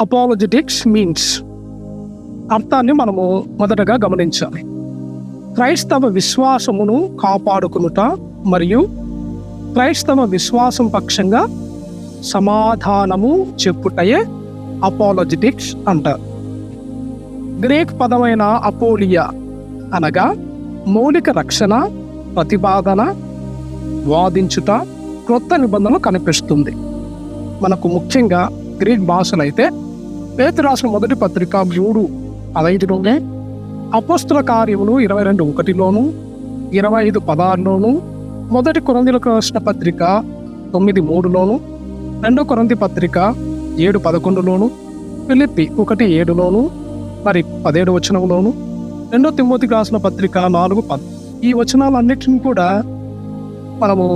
Apologetics means అర్థాన్ని మనము మొదటగా గమనించాలి. క్రైస్తవ విశ్వాసమును కాపాడుకునుట మరియు క్రైస్తవ విశ్వాసం పక్షంగా సమాధానము చెప్పుటయే అపాలజెటిక్స్ అంటారు. గ్రీక్ పదమైన అపోలియా అనగా మౌలిక రక్షణ ప్రతిపాదన వాదించుట క్రొత్త నిబంధనలు కనిపిస్తుంది. మనకు ముఖ్యంగా గ్రీక్ భాషలైతే పేతు రాసిన మొదటి పత్రిక మూడు పదహైదులోనే అపోస్తుల కార్యములు ఇరవై రెండు ఒకటిలోను ఇరవై ఐదు పదహారులోను మొదటి కొరందిలకు రాసిన పత్రిక తొమ్మిది మూడులోను రెండో కొరంది పత్రిక ఏడు పదకొండులోను ఫిలిప్పి ఒకటి ఏడులోను మరి పదిహేడు వచనంలోను రెండో తిమ్మోతికి రాసిన పత్రిక నాలుగు పద్ ఈ వచనాలన్నిటిని కూడా మనము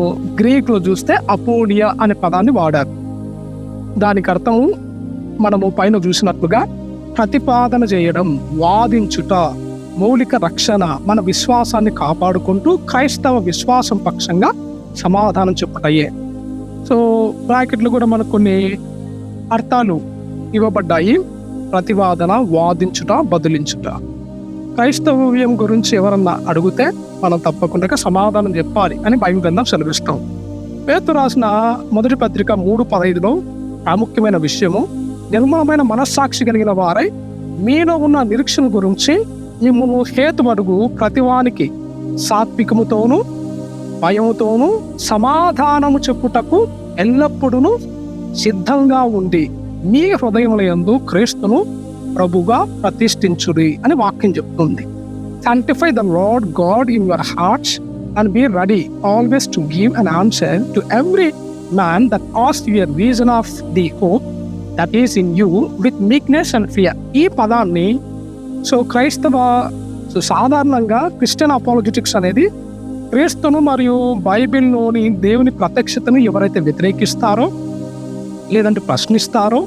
గ్రీక్లో చూస్తే అపోనియా అనే పదాన్ని వాడారు. దానికి అర్థం మనము పైన చూసినట్లుగా ప్రతిపాదన చేయడం వాదించుట మౌలిక రక్షణ మన విశ్వాసాన్ని కాపాడుకుంటూ క్రైస్తవ విశ్వాసం పక్షంగా సమాధానం చెప్పుటయ్యే సో బ్రాకెట్లు కూడా మనకు కొన్ని అర్థాలు ఇవ్వబడ్డాయి. ప్రతివాదన వాదించుట బదిలించుట. క్రైస్తవ్యం గురించి ఎవరన్నా అడిగితే మనం తప్పకుండా సమాధానం చెప్పాలి అని బైబిల్ గ్రంథం సెలవిస్తాం. పేతు రాసిన మొదటి పత్రిక మూడు పదహైదులో ప్రాముఖ్యమైన విషయము నిర్మలమైన మనస్సాక్షి కలిగిన వారై మీలో ఉన్న నిరీక్షణ గురించి మిమ్మల్ని హేతుమడుగు ప్రతివానికి సాత్వికముతోను భయముతోను సమాధానము చెప్పుటకు ఎల్లప్పుడూ సిద్ధంగా ఉండి మీ హృదయములందు క్రీస్తును ప్రభుగా ప్రతిష్ఠించుడి అని వాక్యం చెప్తుంది. Sanctify the Lord God in your hearts and be ready always to give an answer to every man that cast your reason of the hope that is in you with meekness and fear ఈ పదాన్ని so క్రైస్తవ so సాధారణంగా Christian apologetics అనేది క్రీస్తును మరియు బైబిల్లోని దేవుని ప్రత్యక్షతను ఎవరైతే వ్యతిరేకిస్తారో లేదంటే ప్రశ్నిస్తారో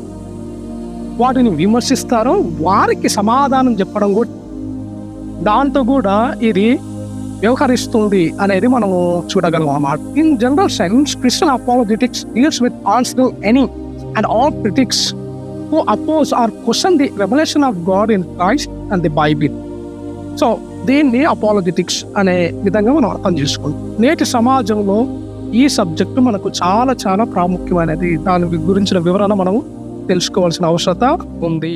వాటిని విమర్శిస్తారో వారికి సమాధానం చెప్పడం కూడా దాంతో కూడా ఇది వ్యవహరిస్తుంది అనేది మనము చూడగలం అన్నమాట. In general sense Christian apologetics deals with answer any and all critics who oppose or question the revolution of God in Christ and the Bible so దీన్ని అపాలజెటిక్స్ అనే విధంగా మనం అర్థం చేసుకుంటాం. నేటి సమాజంలో ఈ సబ్జెక్టు మనకు చాలా చాలా ప్రాముఖ్యమైనది. దాని గురించిన వివరణ మనము తెలుసుకోవాల్సిన అవసరత ఉంది.